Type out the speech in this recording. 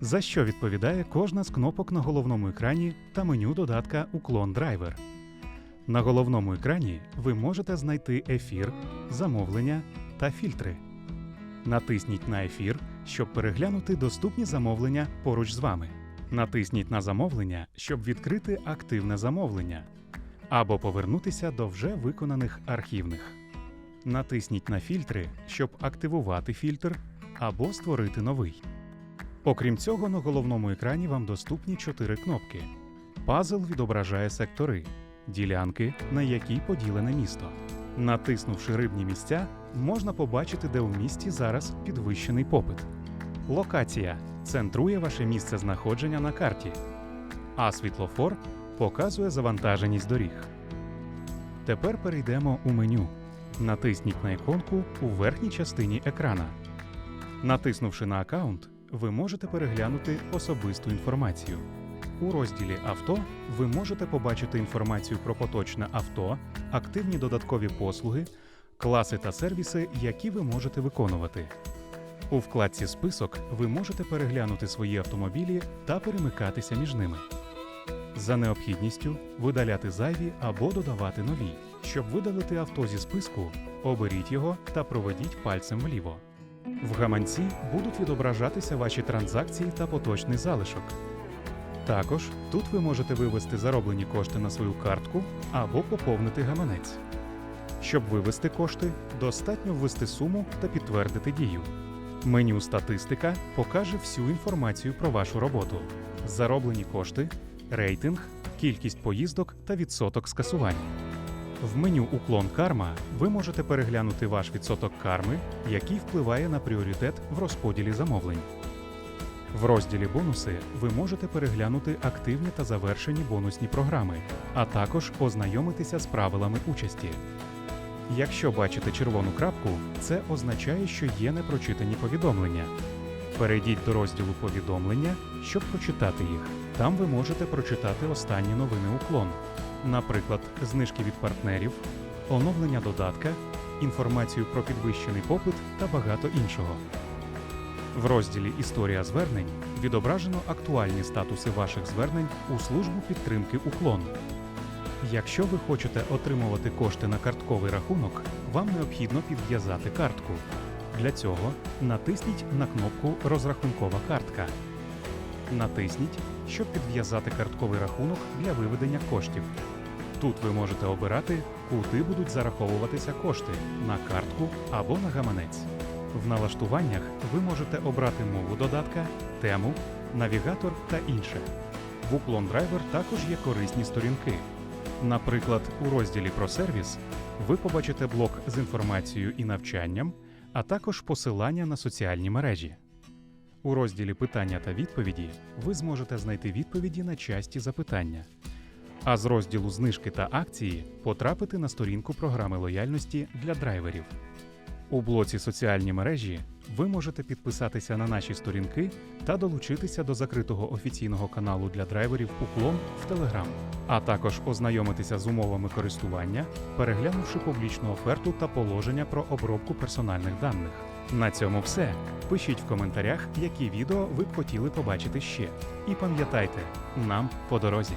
за що відповідає кожна з кнопок на головному екрані та меню додатка Уклон Драйвер. На головному екрані ви можете знайти ефір, замовлення та фільтри. Натисніть на ефір, щоб переглянути доступні замовлення поруч з вами. Натисніть на замовлення, щоб відкрити активне замовлення або повернутися до вже виконаних архівних. Натисніть на фільтри, щоб активувати фільтр або створити новий. Окрім цього, на головному екрані вам доступні чотири кнопки. Пазл відображає сектори, ділянки, на які поділене місто. Натиснувши рибні місця, можна побачити, де у місті зараз підвищений попит. Локація центрує ваше місце знаходження на карті, а світлофор показує завантаженість доріг. Тепер перейдемо у меню. Натисніть на іконку у верхній частині екрана. Натиснувши на аккаунт, ви можете переглянути особисту інформацію. У розділі Авто ви можете побачити інформацію про поточне авто, активні додаткові послуги, класи та сервіси, які ви можете виконувати. У вкладці Список ви можете переглянути свої автомобілі та перемикатися між ними. За необхідністю видаляти зайві або додавати нові. Щоб видалити авто зі списку, оберіть його та проведіть пальцем вліво. В гаманці будуть відображатися ваші транзакції та поточний залишок. Також тут ви можете вивести зароблені кошти на свою картку або поповнити гаманець. Щоб вивести кошти, достатньо ввести суму та підтвердити дію. Меню Статистика покаже всю інформацію про вашу роботу: зароблені кошти, рейтинг, кількість поїздок та відсоток скасувань. В меню Уклон Карма ви можете переглянути ваш відсоток карми, який впливає на пріоритет в розподілі замовлень. В розділі Бонуси ви можете переглянути активні та завершені бонусні програми, а також ознайомитися з правилами участі. Якщо бачите червону крапку, це означає, що є непрочитані повідомлення. Перейдіть до розділу повідомлення, щоб прочитати їх. Там ви можете прочитати останні новини уклон, наприклад, знижки від партнерів, оновлення додатка, інформацію про підвищений попит та багато іншого. В розділі Історія звернень відображено актуальні статуси ваших звернень у службу підтримки уклон. Якщо ви хочете отримувати кошти на картковий рахунок, вам необхідно підв'язати картку. Для цього натисніть на кнопку Розрахункова картка. Натисніть, щоб підв'язати картковий рахунок для виведення коштів. Тут ви можете обирати, куди будуть зараховуватися кошти на картку або на гаманець. В налаштуваннях ви можете обрати мову додатка, тему, навігатор та інше. В Уклон Driver також є корисні сторінки. Наприклад, у розділі про сервіс ви побачите блок з інформацією і навчанням, а також посилання на соціальні мережі. У розділі Питання та відповіді ви зможете знайти відповіді на часті запитання. А з розділу Знижки та акції потрапити на сторінку програми лояльності для драйверів. У блоці Соціальні мережі ви можете підписатися на наші сторінки та долучитися до закритого офіційного каналу для драйверів Уклон в Telegram, а також ознайомитися з умовами користування, переглянувши публічну оферту та положення про обробку персональних даних. На цьому все. Пишіть в коментарях, які відео ви б хотіли побачити ще. І пам'ятайте, нам по дорозі.